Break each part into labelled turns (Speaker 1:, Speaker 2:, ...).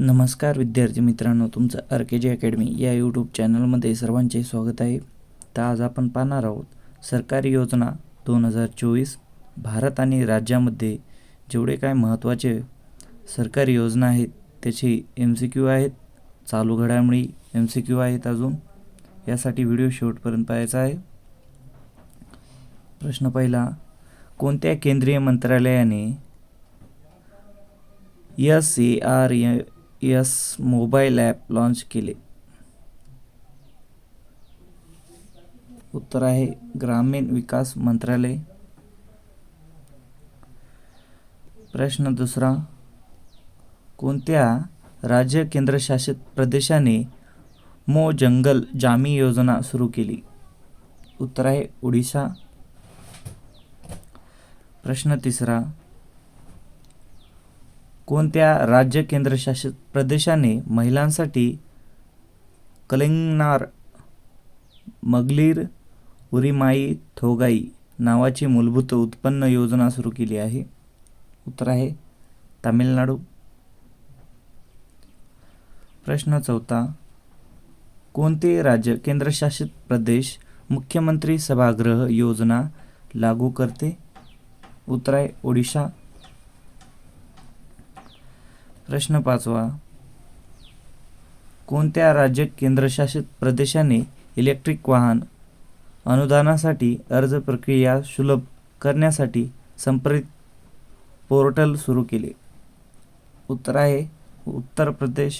Speaker 1: नमस्कार विद्यार्थी मित्रांनो तुमचं आर के जी अकॅडमी या यूट्यूब चॅनलमध्ये सर्वांचे स्वागत आहे. तर आज आपण पाहणार आहोत सरकारी योजना दोन हजार चोवीस भारत आणि राज्यामध्ये जेवढे काय महत्त्वाचे सरकारी योजना आहेत त्याची एम सी क्यू आहेत चालू घडामोडी एम सी क्यू आहेत अजून यासाठी व्हिडिओ शेवटपर्यंत पाहायचा आहे. प्रश्न पहिला कोणत्या केंद्रीय मंत्रालयाने S C R S mobile app launch केले. उत्तर आहे ग्रामीण विकास मंत्रालय. प्रश्न दुसरा कोणत्या राज्य केंद्रशासित प्रदेशाने मो जंगल जामी योजना सुरू केली? उत्तर आहे ओडिशा. प्रश्न तिसरा कोणत्या राज्य केंद्रशासित प्रदेशाने महिलांसाठी कलिंगनार मगलीर उरिमाई थोगाई नावाची मूलभूत उत्पन्न योजना सुरू केली आहे? उत्तर आहे तामिळनाडू. प्रश्न चौथा कोणते राज्य केंद्रशासित प्रदेश मुख्यमंत्री सभागृह योजना लागू करते? उत्तर आहे ओडिशा. प्रश्न पाचवा. कोणत्या राज्य केंद्रशासित प्रदेशाने इलेक्ट्रिक वाहन अनुदानासाठी अर्ज प्रक्रिया सुलभ करण्यासाठी संप्रित पोर्टल सुरू केले? उत्तर आहे उत्तर प्रदेश.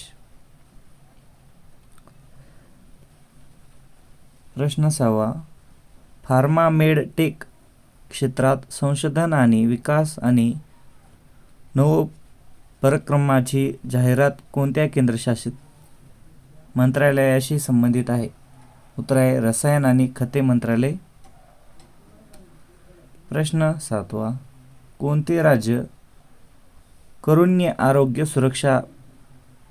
Speaker 1: प्रश्न सहावा. फार्मा मेड टेक क्षेत्रात संशोधन आणि विकास आणि नव परक्रमाची जाहिरात कोणत्या केंद्रशासित मंत्रालयाशी संबंधित आहे? उत्तर आहे रसायन आणि खते मंत्रालय. प्रश्न सातवा. कोणते राज्य करुण्य आरोग्य सुरक्षा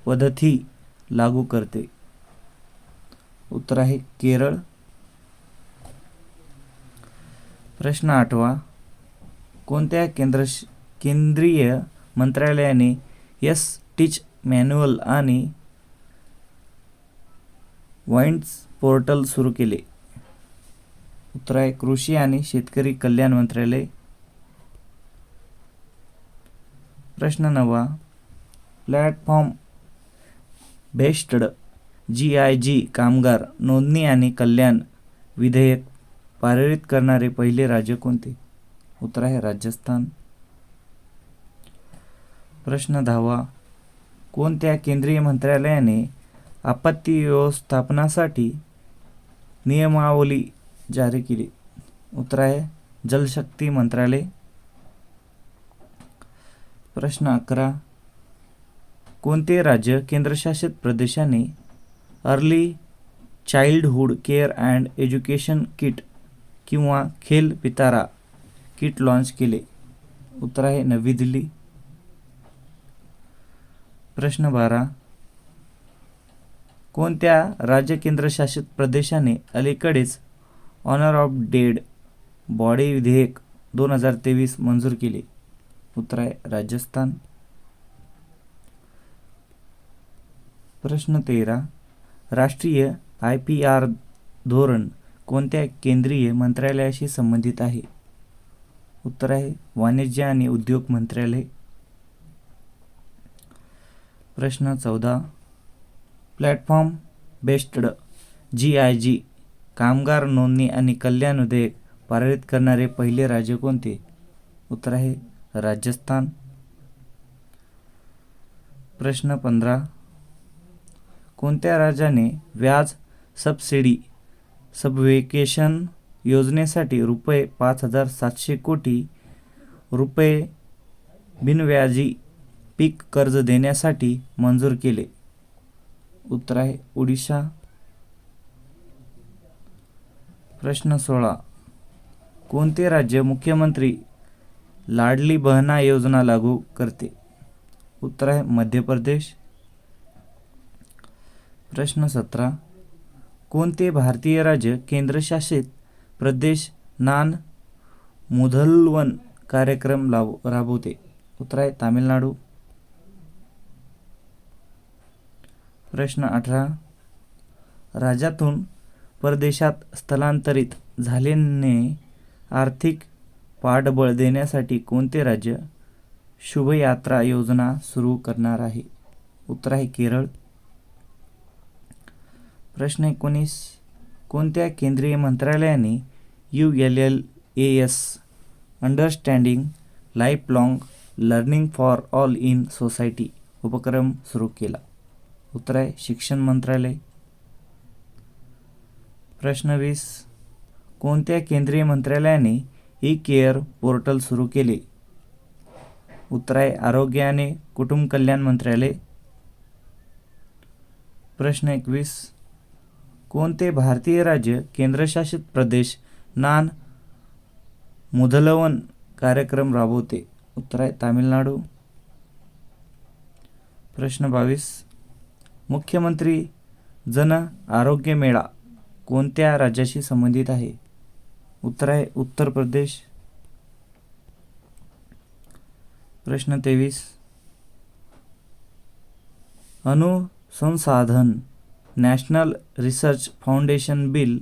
Speaker 1: पद्धती लागू करते? उत्तर आहे केरळ. प्रश्न आठवा. कोणत्या केंद्र केंद्रीय मंत्रालयाने यस टीच मॅन्युअल आणि वाइंड्स पोर्टल सुरू केले. उत्तर आहे कृषी आणि शेतकरी कल्याण मंत्रालय. प्रश्न नवा प्लॅटफॉर्म बेस्टड जी आय जी कामगार नोंदणी आणि कल्याण विधेयक पारित करणारे पहिले राज्य कोणते? उत्तर आहे राजस्थान. प्रश्न दहावा कोणत्या केंद्रीय मंत्रालयाने आपत्ती व्यवस्थापनासाठी नियमावली जारी केली? उत्तर आहे जलशक्ती मंत्रालय. प्रश्न अकरा. कोणते राज्य केंद्रशासित प्रदेशाने early childhood care and education kit किंवा खेल पितारा किट लॉन्च केले? उत्तर आहे नवी दिल्ली. प्रश्न बारा. कोणत्या राज्य केंद्रशासित प्रदेशाने अलीकडेच ऑनर ऑफ डेड बॉडी विधेयक दोन हजार तेवीस मंजूर केले? उत्तर आहे राजस्थान. प्रश्न तेरा. राष्ट्रीय आय पी आर धोरण कोणत्या केंद्रीय मंत्रालयाशी संबंधित आहे? उत्तर आहे वाणिज्य आणि उद्योग मंत्रालय. प्रश्न चौदा. Platform based G I G कामगार नोंदणी आणि कल्याण विधेयक पारित करणारे पहिले राज्य कोणते? उत्तर आहे राजस्थान. प्रश्न पंधरा. कोणत्या राज्याने व्याज सबसिडी सबवेकेशन योजनेसाठी रुपये पाच हजार सातशे कोटी रुपये बिनव्याजी पीक कर्ज देण्यासाठी मंजूर केले. उत्तर आहे ओडिशा. प्रश्न सोळा. कोणते राज्य मुख्यमंत्री लाडली बहना योजना लागू करते? उत्तर आहे मध्य प्रदेश. प्रश्न सतरा. कोणते भारतीय राज्य केंद्रशासित प्रदेश नान मुधलवन कार्यक्रम लाव राबवते? उत्तर आहे तामिळनाडू. प्रश्न अठरा. राज्यातून परदेशात स्थलांतरित झालेने आर्थिक पाठबळ देण्यासाठी कोणते राज्य शुभयात्रा योजना सुरू करणार आहे? उत्तर आहे केरळ. प्रश्न एकोणीस. कोणत्या केंद्रीय मंत्रालयाने U L L A S understanding lifelong learning for all in society उपक्रम सुरू केला? उत्तर आहे शिक्षण मंत्रालय. प्रश्न वीस. कोणत्या केंद्रीय मंत्रालयाने ई केअर पोर्टल सुरू केले? उत्तर आहे आरोग्य आणि कुटुंब कल्याण मंत्रालय. प्रश्न एकवीस. कोणते भारतीय राज्य केंद्रशासित प्रदेश नान मुदलवन कार्यक्रम राबवते? उत्तर आहे तामिळनाडू. प्रश्न बावीस. मुख्यमंत्री जन आरोग्य मेळा कोणत्या राज्याशी संबंधित आहे? उत्तर आहे उत्तर प्रदेश. प्रश्न तेवीस. अनुसंसाधन national research foundation bill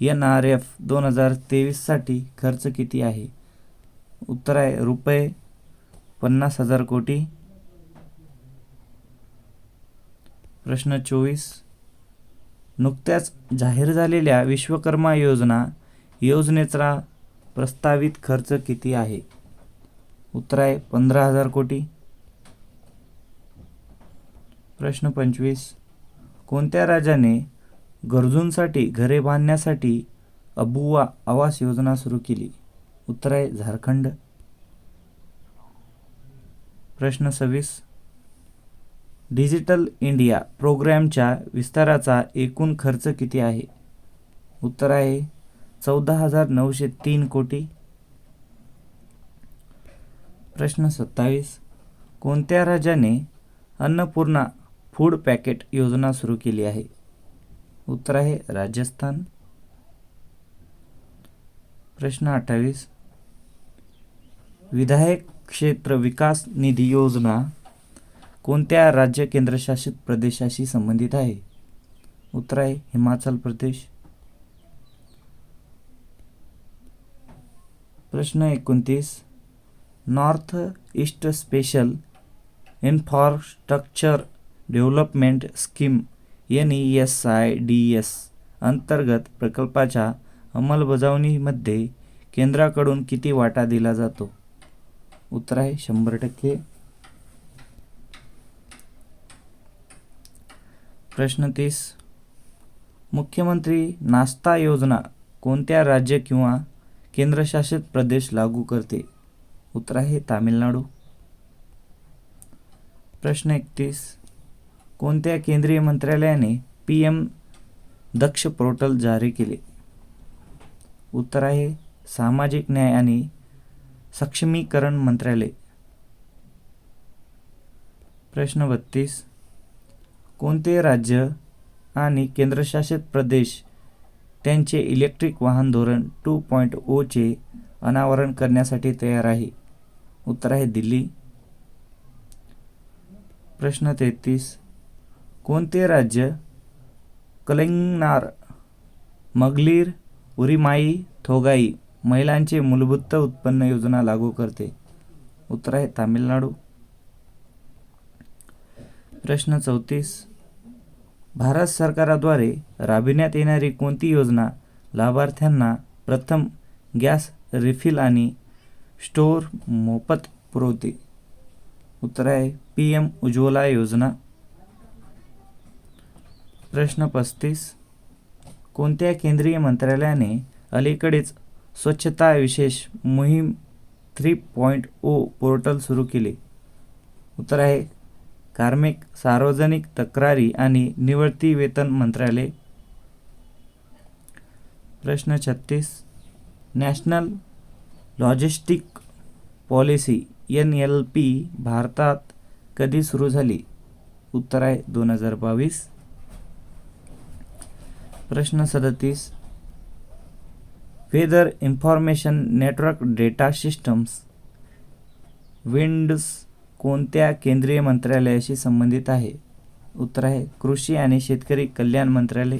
Speaker 1: N R F दोन हजार तेवीससाठी खर्च किती आहे? उत्तर आहे रुपये पन्नास हजार कोटी. प्रश्न चोवीस. नुकत्याच जाहीर झालेल्या विश्वकर्मा योजना योजनेचा प्रस्तावित खर्च किती आहे? उत्तर आहे पंधरा हजार कोटी. प्रश्न पंचवीस. कोणत्या राजाने गरजूंसाठी घरे बांधण्यासाठी अबुवा आवास योजना सुरू केली? उत्तर आहे झारखंड. प्रश्न सव्वीस. डिजिटल इंडिया प्रोग्रॅमच्या विस्ताराचा एकूण खर्च किती आहे? उत्तर आहे चौदा हजार नऊशे तीन कोटी. प्रश्न सत्तावीस. कोणत्या राज्याने अन्नपूर्णा फूड पॅकेट योजना सुरू केली आहे? उत्तर आहे राजस्थान. प्रश्न अठ्ठावीस. विधायक क्षेत्र विकास निधी योजना कोणत्या राज्य केंद्रशासित प्रदेशाशी संबंधित आहे? उत्तर आहे हिमाचल प्रदेश. प्रश्न एकोणतीस. North east special infrastructure development scheme N E S I D S अंतर्गत प्रकल्पाच्या अंमलबजावणीमध्ये केंद्राकडून किती वाटा दिला जातो? उत्तर आहे शंभर टक्के. प्रश्न तीस. मुख्यमंत्री नाश्ता योजना कोणत्या राज्य किंवा केंद्रशासित प्रदेश लागू करते? उत्तर आहे तामिळनाडू. प्रश्न एकतीस. कोणत्या केंद्रीय मंत्रालयाने पी एम दक्ष पोर्टल जारी केले? उत्तर आहे सामाजिक न्याय आणि सक्षमीकरण मंत्रालय. प्रश्न बत्तीस. कोणते राज्य आणि केंद्रशासित प्रदेश त्यांचे इलेक्ट्रिक वाहन धोरण टू पॉईंट ओचे अनावरण करण्यासाठी तयार आहे? उत्तर आहे दिल्ली. प्रश्न तेहतीस. कोणते राज्य कलिंगनार मगलीर उरिमाई थोगाई महिलांचे मूलभूत उत्पन्न योजना लागू करते? उत्तर आहे तामिळनाडू. प्रश्न चौतीस. भारत सरकाराद्वारे राबविण्यात येणारी कोणती योजना लाभार्थ्यांना प्रथम गॅस रिफिल आणि स्टोअर मोफत पुरवते? उत्तर आहे पी एम उज्ज्वला योजना. प्रश्न पस्तीस. कोणत्या केंद्रीय मंत्रालयाने अलीकडेच स्वच्छता विशेष मोहीम थ्री पॉईंट ओ पोर्टल सुरू केले? उत्तर आहे कार्मिक सार्वजनिक तक्रारी आणि निवृत्ती वेतन मंत्रालय. प्रश्न छत्तीस. National logistic policy N L P भारतात कधी सुरू झाली? उत्तर आहे दोन हजार बावीस. प्रश्न सदतीस. Weather information network data systems winds कोणत्या केंद्रीय मंत्रालयाशी संबंधित आहे? उत्तर आहे कृषी आणि शेतकरी कल्याण मंत्रालय.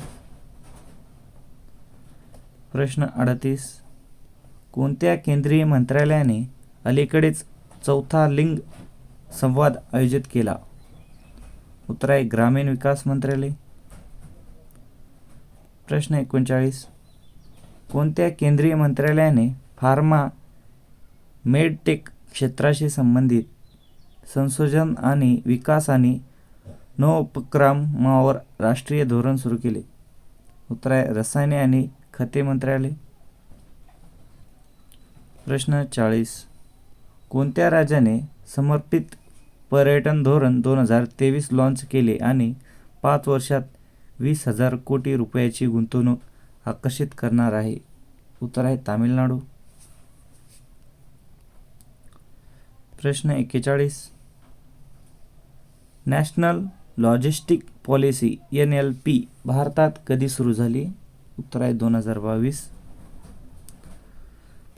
Speaker 1: प्रश्न अडतीस. कोणत्या केंद्रीय मंत्रालयाने अलीकडेच चौथा लिंग संवाद आयोजित केला? उत्तर आहे ग्रामीण विकास मंत्रालय. प्रश्न एकोणचाळीस. कोणत्या केंद्रीय मंत्रालयाने फार्मा मेडटेक क्षेत्राशी संबंधित संशोधन आणि विकास आणि नवोपक्रमावर राष्ट्रीय धोरण सुरू केले. उत्तर आहे रसायने आणि खते मंत्रालय. प्रश्न चाळीस. कोणत्या राज्याने समर्पित पर्यटन धोरण दोन हजार तेवीस लॉन्च केले आणि पाच वर्षात वीस हजार कोटी रुपयाची गुंतवणूक आकर्षित करणार आहे? उत्तर आहे तामिळनाडू. प्रश्न एक्केचाळीस. National logistic policy N L P भारतात कधी सुरू झाली? उत्तर आहे दोन हजार बावीस.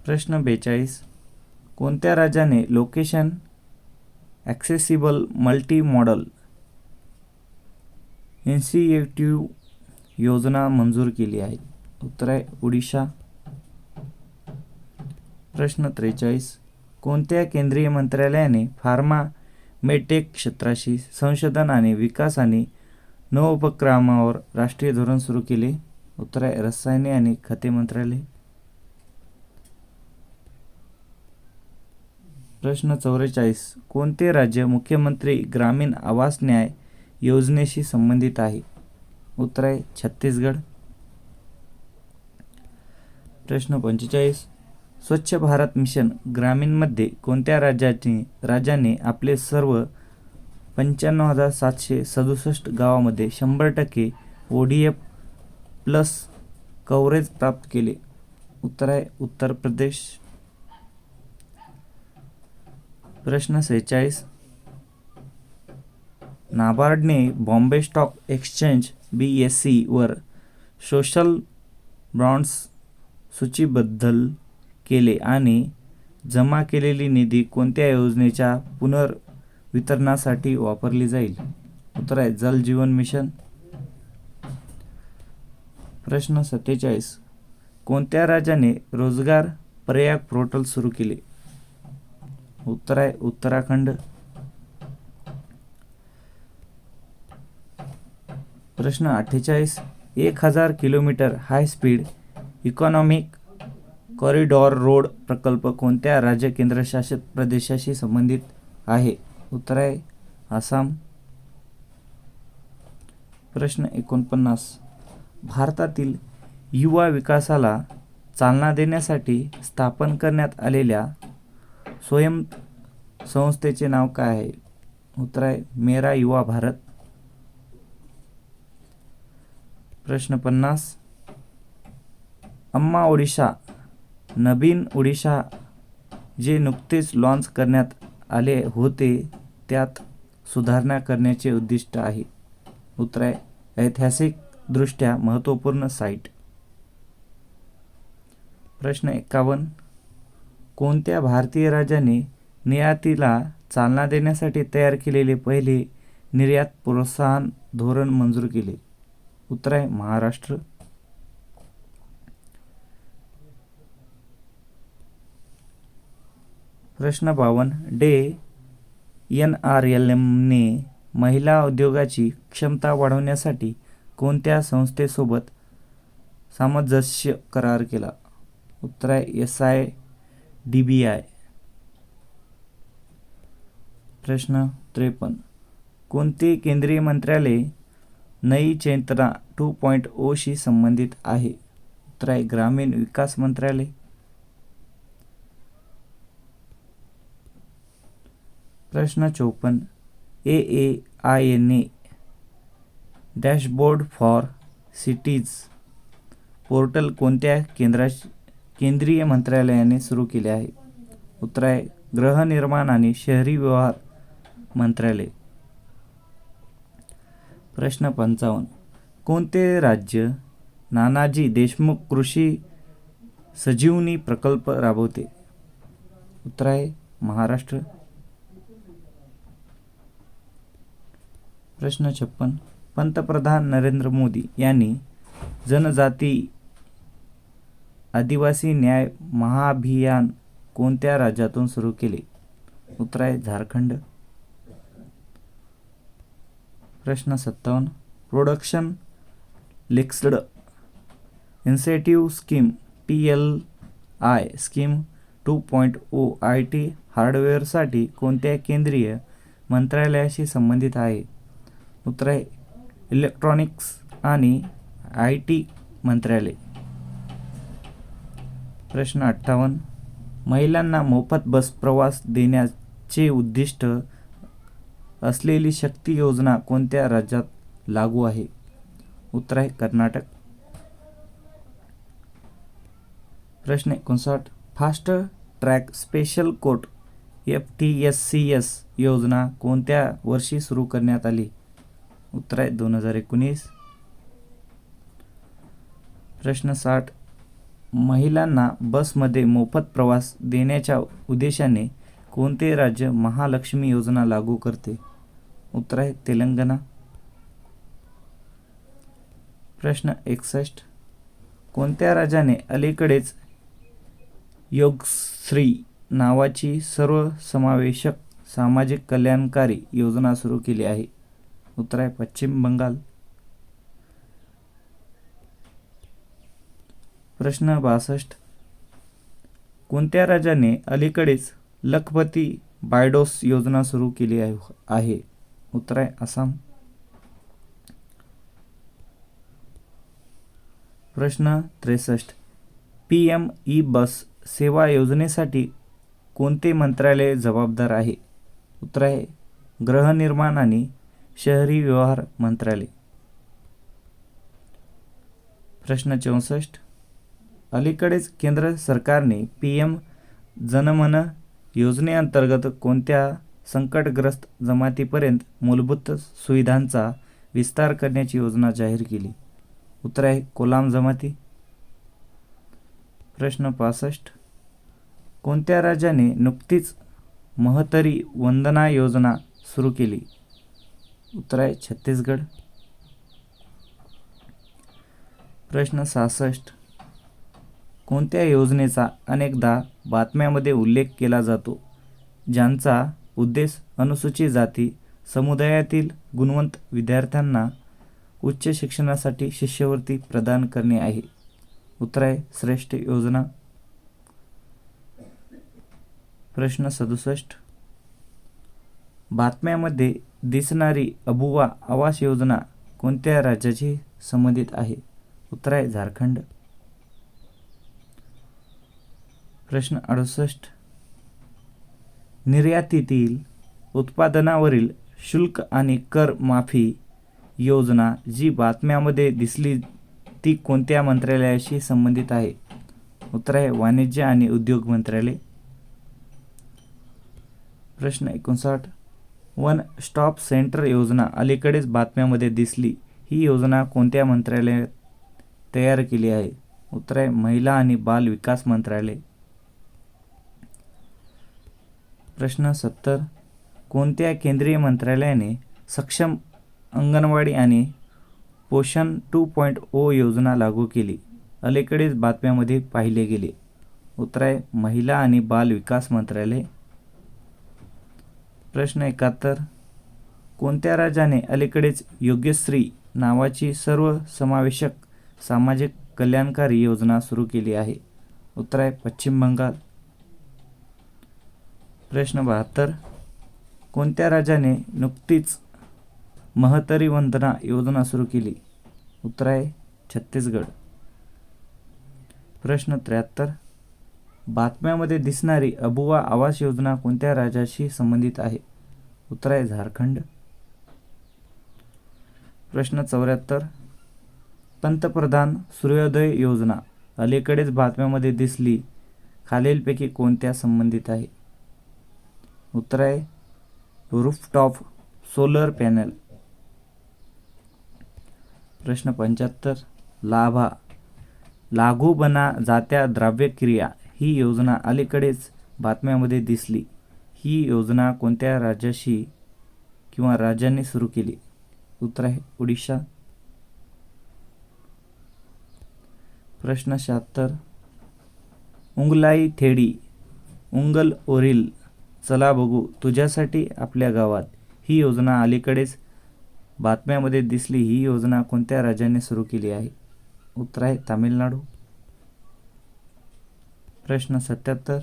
Speaker 1: प्रश्न बेचाळीस. कोणत्या राज्याने location accessible multi modal initiative योजना मंजूर केली आहे? उत्तर आहे ओडिशा. प्रश्न त्रेचाळीस. कोणत्या केंद्रीय मंत्रालयाने फार्मा मेटेक क्षेत्राशी संशोधन आणि विकास आणि नवोपक्रमावर राष्ट्रीय धोरण सुरू केले? उत्तर आहे रसायने आणि खते मंत्रालय. प्रश्न चौवेचाळीस. कोणते राज्य मुख्यमंत्री ग्रामीण आवास न्याय योजनेशी संबंधित आहे? उत्तर आहे छत्तीसगड. प्रश्न पंचेचाळीस. स्वच्छ भारत मिशन ग्रामीणमध्ये कोणत्या राज्याचे राज्याने आपले सर्व पंच्याण्णव हजार सातशे सदुसष्ट गावामध्ये शंभर टक्के O D F plus coverage प्राप्त केले. उत्तर आहे उत्तर प्रदेश. प्रश्न सेहेचाळीस. नाबार्डने Bombay stock exchange B S सीवर सोशल बॉन्ड्स सूचीबद्दल केले आणि जमा केलेली निधी कोणत्या योजनेच्या पुनर्वितरणासाठी वापरली जाईल? उत्तर आहे जल जीवन मिशन. प्रश्न सत्तेचाळीस. कोणत्या राज्याने रोजगार पर्याय पोर्टल सुरू केले? उत्तर आहे उत्तराखंड. प्रश्न अठ्ठेचाळीस. एक हजार kilometre high speed economic corridor road प्रकल्प कोणत्या राज्य केंद्रशासित प्रदेशाशी संबंधित आहे? उत्तर आहे आसाम. प्रश्न एकोणपन्नास. भारतातील युवा विकासाला चालना देण्यासाठी स्थापन करण्यात आलेल्या स्वयं संस्थेचे नाव काय आहे? उत्तर आहे मेरा युवा भारत. प्रश्न पन्नास. अम्मा ओडिशा नवीन ओडिशा जे नुकतेच लॉन्च करण्यात आले होते त्यात सुधारणा करण्याचे उद्दिष्ट आहे. उत्तर आहे ऐतिहासिकदृष्ट्या महत्त्वपूर्ण साईट प्रश्न एकावन्न. कोणत्या भारतीय राजाने निर्यातीला चालना देण्यासाठी तयार केलेले पहिले निर्यात प्रोत्साहन धोरण मंजूर केले? उत्तर आहे महाराष्ट्र. प्रश्न बावन्न डे एन आर एल एमने महिला उद्योगाची क्षमता वाढवण्यासाठी कोणत्या संस्थेसोबत सामंजस्य करार केला? उत्तर आहे S I D B I. प्रश्न त्रेपन्न. कोणते केंद्रीय मंत्रालय नई चैतना टू पॉईंट ओशी संबंधित आहे? उत्तर आहे ग्रामीण विकास मंत्रालय. प्रश्न चोपन्न A A I N A dashboard for cities portal कोणत्या केंद्रा केंद्रीय मंत्रालयाने सुरू केले आहे? उत्तर आहे गृहनिर्माण आणि शहरी व्यवहार मंत्रालय. प्रश्न पंचावन्न. कोणते राज्य नानाजी देशमुख कृषी सजीवनी प्रकल्प राबवते? उत्तर आहे महाराष्ट्र. प्रश्न छप्पन. पंतप्रधान नरेंद्र मोदी यांनी जनजाती आदिवासी न्याय महाअभियान कोणत्या राज्यातून सुरू केले? उत्तर आहे झारखंड. प्रश्न सत्तावन्न. Production linked incentive scheme P L I scheme two point O I T हार्डवेअरसाठी कोणत्या केंद्रीय मंत्रालयाशी संबंधित आहे? उत्तर आहे इलेक्ट्रॉनिक्स आणि आय टी मंत्रालय. प्रश्न अठ्ठावन्न. महिलांना मोफत बस प्रवास देण्याचे उद्दिष्ट असलेली शक्ती योजना कोणत्या राज्यात लागू आहे? उत्तर आहे कर्नाटक. प्रश्न एकोणसाठ. Fast track special court F T S C S योजना कोणत्या वर्षी सुरू करण्यात आली? उत्तर आहे दोन हजार एकोणीस. प्रश्न साठ. महिलांना बसमध्ये मोफत प्रवास देण्याच्या उद्देशाने कोणते राज्य महालक्ष्मी योजना लागू करते? उत्तर आहे तेलंगणा. प्रश्न एकसष्ट. कोणत्या राजाने अलीकडेच योगश्री नावाची सर्वसमावेशक सामाजिक कल्याणकारी योजना सुरू केली आहे? उत्तर आहे पश्चिम बंगाल. प्रश्न बासष्ट. कोणत्या राजाने अलीकडेच लखपती बायडोस योजना सुरू केली आहे? आहे. उत्तर आहे आसाम. प्रश्न त्रेसष्ट. पी एम ई बस सेवा योजनेसाठी कोणते मंत्रालय जबाबदार आहे? उत्तर आहे गृहनिर्माण आणि शहरी व्यवहार मंत्रालय. प्रश्न चौसष्ट. अलीकडेच केंद्र सरकारने पी एम जनमन योजनेअंतर्गत कोणत्या संकटग्रस्त जमातीपर्यंत मूलभूत सुविधांचा विस्तार करण्याची योजना जाहीर केली? उत्तर आहे कोलाम जमाती. प्रश्न पासष्ट. कोणत्या राज्याने नुकतीच महतरी वंदना योजना सुरू केली? उत्तर आहे छत्तीसगड. प्रश्न सहासष्ट. कोणत्या योजनेचा अनेकदा बातम्यामध्ये उल्लेख केला जातो? ज्यांचा उद्देश अनुसूचित जाती समुदायातील गुणवंत विद्यार्थ्यांना उच्च शिक्षणासाठी शिष्यवृत्ती प्रदान करणे आहे? उत्तर आहे श्रेष्ठ योजना. प्रश्न सदुसष्ट. बातम्यामध्ये दिसणारी अबुवा आवास योजना कोणत्या राज्याशी संबंधित आहे? उत्तर आहे झारखंड. प्रश्न अडुसष्ट. निर्यातीतील उत्पादनावरील शुल्क आणि कर माफी योजना जी बातम्यामध्ये दिसली ती कोणत्या मंत्रालयाशी संबंधित आहे? उत्तर आहे वाणिज्य आणि उद्योग मंत्रालय. प्रश्न एकोणसाठ. वन स्टॉप सेंटर योजना अलीकडेच बातम्यामध्ये दिसली. ही योजना कोणत्या मंत्रालयात तयार केली आहे? उत्तर आहे महिला आणि बाल विकास मंत्रालय. प्रश्न सत्तर. कोणत्या केंद्रीय मंत्रालयाने सक्षम अंगणवाडी आणि पोषण टू पॉईंट ओ योजना लागू केली? अलीकडेच बातम्यामध्ये पाहिले गेले. उत्तर आहे महिला आणि बाल विकास मंत्रालय. प्रश्न एकाहत्तर. कोणत्या राजाने अलीकडेच योग्यश्री नावाची सर्व समावेशक सामाजिक कल्याणकारी योजना सुरू केली आहे? उत्तर आहे पश्चिम बंगाल. प्रश्न बहात्तर. कोणत्या राजाने नुकतीच महतरी वंदना योजना सुरू केली? उत्तर आहे छत्तीसगड. प्रश्न त्र्याहत्तर. बातम्यामध्ये दिसणारी अबुवा आवास योजना कोणत्या राज्याशी संबंधित आहे? उत्तर आहे झारखंड. प्रश्न चौऱ्याहत्तर. पंतप्रधान सूर्योदय योजना. अलीकडेच बातम्यामध्ये दिसली खालीलपैकी कोणत्या संबंधित आहे? उत्तर आहे रूफटॉप सोलर पॅनल प्रश्न पंच्याहत्तर. लाभा. लागू बना जात्या द्राव्यक्रिया. ही योजना अलीकडेच बातम्यामध्ये दिसली. ही योजना कोणत्या राज्याशी किंवा राज्यांनी सुरू केली? उत्तर आहे ओडिशा. प्रश्न शहात्तर. उंगलाई थेडी उंगल ओरिल चला बघू तुझ्यासाठी आपल्या गावात. ही योजना अलीकडेच बातम्यामध्ये दिसली. ही योजना कोणत्या राज्याने सुरू केली आहे? उत्तर आहे तामिळनाडू. प्रश्न सत्याहत्तर.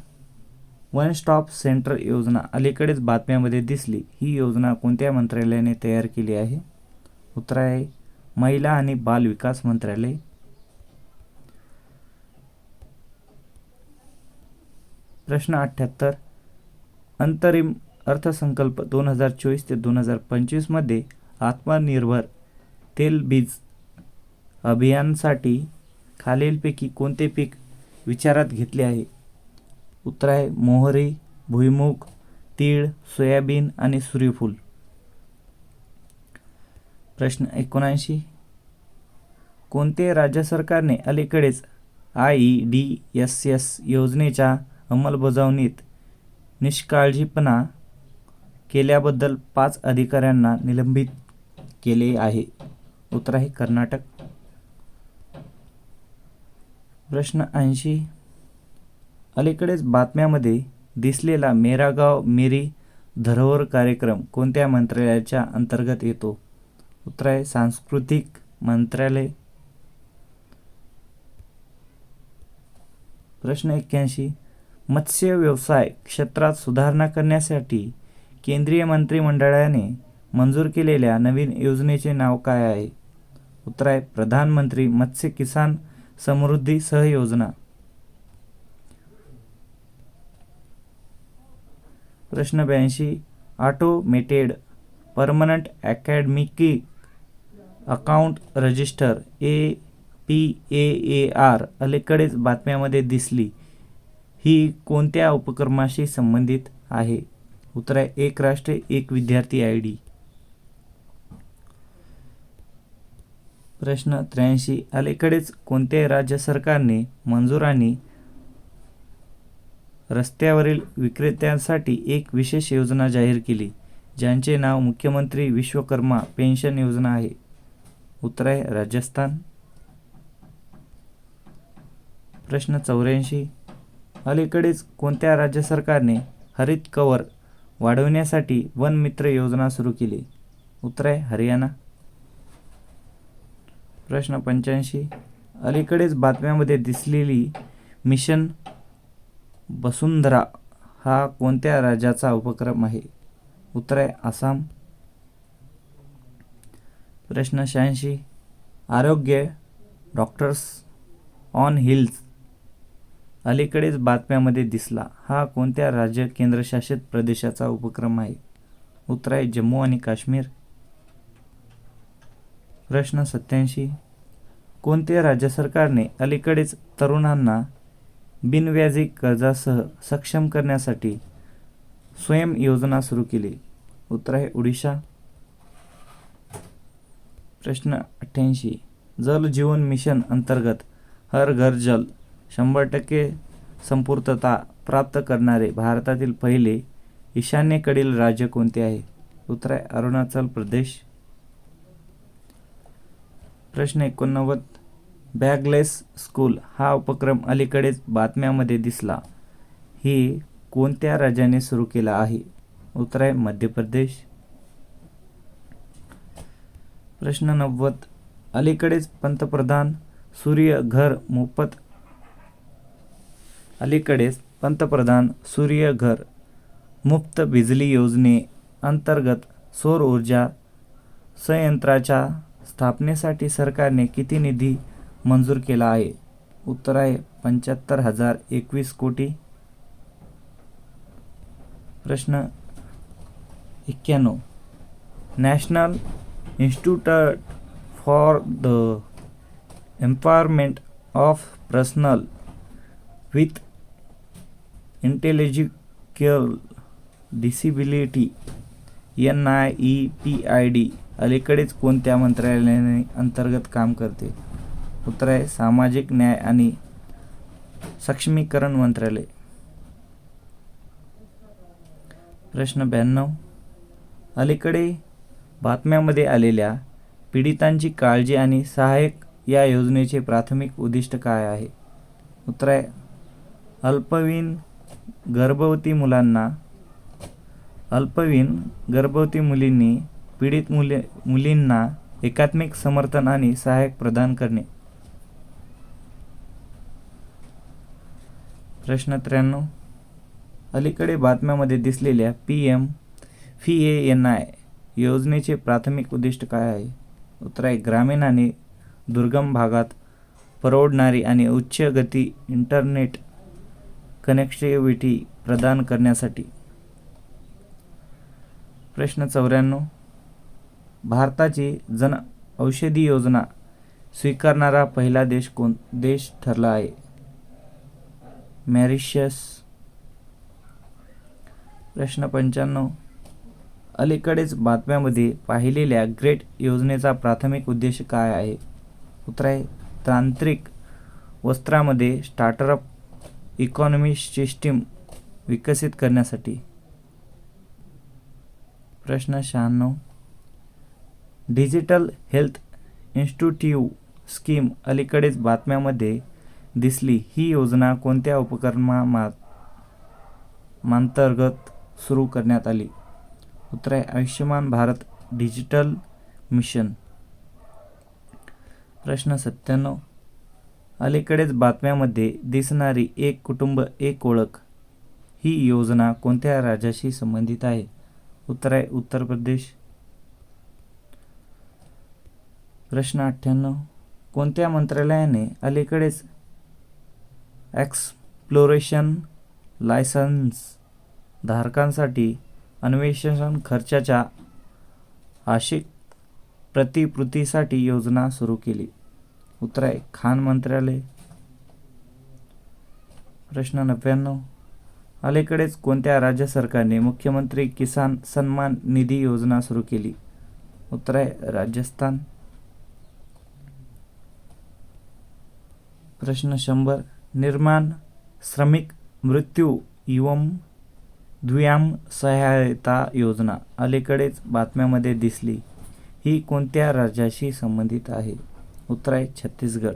Speaker 1: वन स्टॉप सेंटर योजना अलीकडेच बातम्यामध्ये दिसली. ही योजना कोणत्या मंत्रालयाने तयार केली आहे? उत्तर आहे महिला आणि बाल विकास मंत्रालय. प्रश्न अठ्ठ्याहत्तर. अंतरिम अर्थसंकल्प दोन हजार चोवीस ते दोन हजार पंचवीसमध्ये आत्मनिर्भर तेलबीज अभियानासाठी खालीलपैकी कोणते पीक विचारात घेतले आहे. उत्तर आहे मोहरी भुईमुग तीळ सोयाबीन आणि सूर्यफूल. प्रश्न एकोणऐंशी. कोणते राज्य सरकारने अलीकडेच I E D S S योजनेच्या अंमलबजावणीत निष्काळजीपणा केल्याबद्दल पाच अधिकाऱ्यांना निलंबित केले आहे. उत्तर आहे कर्नाटक प्रश्न ऐंशी. अलीकडेच बातम्यामध्ये दिसलेला मेरा गाव मेरी धरोहर कार्यक्रम कोणत्या मंत्रालयाच्या अंतर्गत येतो? उत्तर आहे सांस्कृतिक मंत्रालय. प्रश्न एक्क्याऐंशी. मत्स्य व्यवसाय क्षेत्रात सुधारणा करण्यासाठी केंद्रीय मंत्रिमंडळाने मंजूर केलेल्या नवीन योजनेचे नाव काय आहे? उत्तर आहे प्रधानमंत्री मत्स्य किसान समृद्धी सहयोजना. प्रश्न ब्याऐंशी automated permanent academic account register A P A A R अलीकडेच बातम्यामध्ये दिसली. ही कोणत्या उपक्रमाशी संबंधित आहे? उत्तर आहे एक राष्ट्र एक विद्यार्थी आय डी. प्रश्न त्र्याऐंशी. अलीकडेच कोणत्याही राज्य सरकारने मंजूर आणि रस्त्यावरील विक्रेत्यांसाठी एक विशेष योजना जाहीर केली ज्यांचे नाव मुख्यमंत्री विश्वकर्मा पेन्शन योजना आहे. उत्तर आहे राजस्थान. प्रश्न चौऱ्याऐंशी. अलीकडेच कोणत्या राज्य सरकारने हरित कवर वाढवण्यासाठी वन मित्र योजना सुरू केली? उत्तर आहे हरियाणा. प्रश्न पंच्याऐंशी. अलीकडेच बातम्यामध्ये दिसलेली मिशन वसुंधरा हा कोणत्या राज्याचा उपक्रम आहे? उत्तर आहे आसाम. प्रश्न शहाऐंशी. आरोग्य डॉक्टर्स ऑन हिल्स. अलीकडेच बातम्यामध्ये दिसला हा कोणत्या राज्य केंद्रशासित प्रदेशाचा उपक्रम आहे? उत्तर आहे जम्मू आणि काश्मीर. प्रश्न सत्याऐंशी. कोणत्या राज्य सरकारने अलीकडेच तरुणांना बिनव्याजी कर्जासह सक्षम करण्यासाठी स्वयं योजना सुरू केली? उत्तर आहे ओडिशा. प्रश्न अठ्ठ्याऐंशी. जल जीवन मिशन अंतर्गत हर घर जल शंभर टक्के संपूर्तता प्राप्त करणारे भारतातील पहिले ईशान्येकडील राज्य कोणते आहे? उत्तर आहे अरुणाचल प्रदेश. प्रश्न एकोणनव्वद. बॅगलेस स्कूल हा उपक्रम अलीकडेच बातम्यामध्ये दिसला. हे कोणत्या राज्याने सुरू केला आहे? उत्तर आहे मध्य प्रदेश. प्रश्न नव्वद. अलीकडेच पंतप्रधान सूर्य घर मोफत. अलीकडेच पंतप्रधान सूर्य घर मुफ्त बिजली योजने अंतर्गत सौर ऊर्जा संयंत्राच्या स्थापनेसाठी सरकारने किती निधी मंजूर केला आहे? उत्तर आहे पंच्याहत्तर हजार एकवीस कोटी. प्रश्न एक्क्याण्णव. National institute for the empowerment of personal with intellectual disability N I E P I D. अलीकडेच कोणत्या मंत्रालयाने अंतर्गत काम करते? उत्तर आहे सामाजिक न्याय आणि सक्षमीकरण मंत्रालय. प्रश्न ब्याण्णव. अलीकडे बातम्यामध्ये आलेल्या पीडितांची काळजी आणि सहाय्यक या योजनेचे प्राथमिक उद्दिष्ट काय आहे? उत्तर आहे अल्पवीन गर्भवती मुलांना अल्पवीन गर्भवती मुलींनी पीडित मुले मुलींना एकात्मिक समर्थन आणि सहाय्यक प्रदान करणे. प्रश्न त्र्याण्णव. अलीकडे बातम्यामध्ये दिसलेल्या P M F A N I योजनेचे प्राथमिक उद्दिष्ट काय आहे? उत्तर आहे ग्रामीण आणि दुर्गम भागात परवडणारी आणि उच्च गती इंटरनेट कनेक्टिव्हिटी प्रदान करण्यासाठी. प्रश्न चौऱ्याण्णव. भारताची जन औषधी योजना स्वीकारणारा पहिला देश कोण? देश ठरला आहे. मॅरिशस प्रश्न पंच्याण्णव. अलीकडेच बातम्यामध्ये पाहिलेल्या ग्रेट योजनेचा प्राथमिक उद्देश काय आहे? उत्तर आहे तांत्रिक वस्त्रामध्ये स्टार्टअप इकॉनॉमी सिस्टीम विकसित करण्यासाठी. प्रश्न शहाण्णव. डिजिटल हेल्थ इन्स्टिट्यूट स्कीम अलीकडेच बातम्यामध्ये दिसली. ही योजना कोणत्या उपक्रमांतर्गत सुरू करण्यात आली? उत्तर आहे आयुष्यमान भारत डिजिटल मिशन. प्रश्न सत्त्याण्णव. अलीकडेच बातम्यामध्ये दिसणारी एक कुटुंब एक ओळख. ही योजना कोणत्या राज्याशी संबंधित आहे? उत्तर आहे उत्तर प्रदेश प्रश्न अठ्ठ्याण्णव. कोणत्या मंत्रालयाने अलीकडेच एक्सप्लोरेशन लायसन्स धारकांसाठी अन्वेषण खर्चाच्या आशिक प्रतिकृतीसाठी योजना सुरू केली? उत्तर आहे खान मंत्रालय. प्रश्न नव्याण्णव. अलीकडेच कोणत्या राज्य सरकारने मुख्यमंत्री किसान सन्मान निधी योजना सुरू केली? उत्तर आहे राजस्थान. प्रश्न शंभर. निर्माण श्रमिक मृत्यू युवम द्वियाम सहायता योजना. अलीकडेच बातम्यामध्ये दिसली. ही कोणत्या राज्याशी संबंधित आहे? उत्तर आहे छत्तीसगड.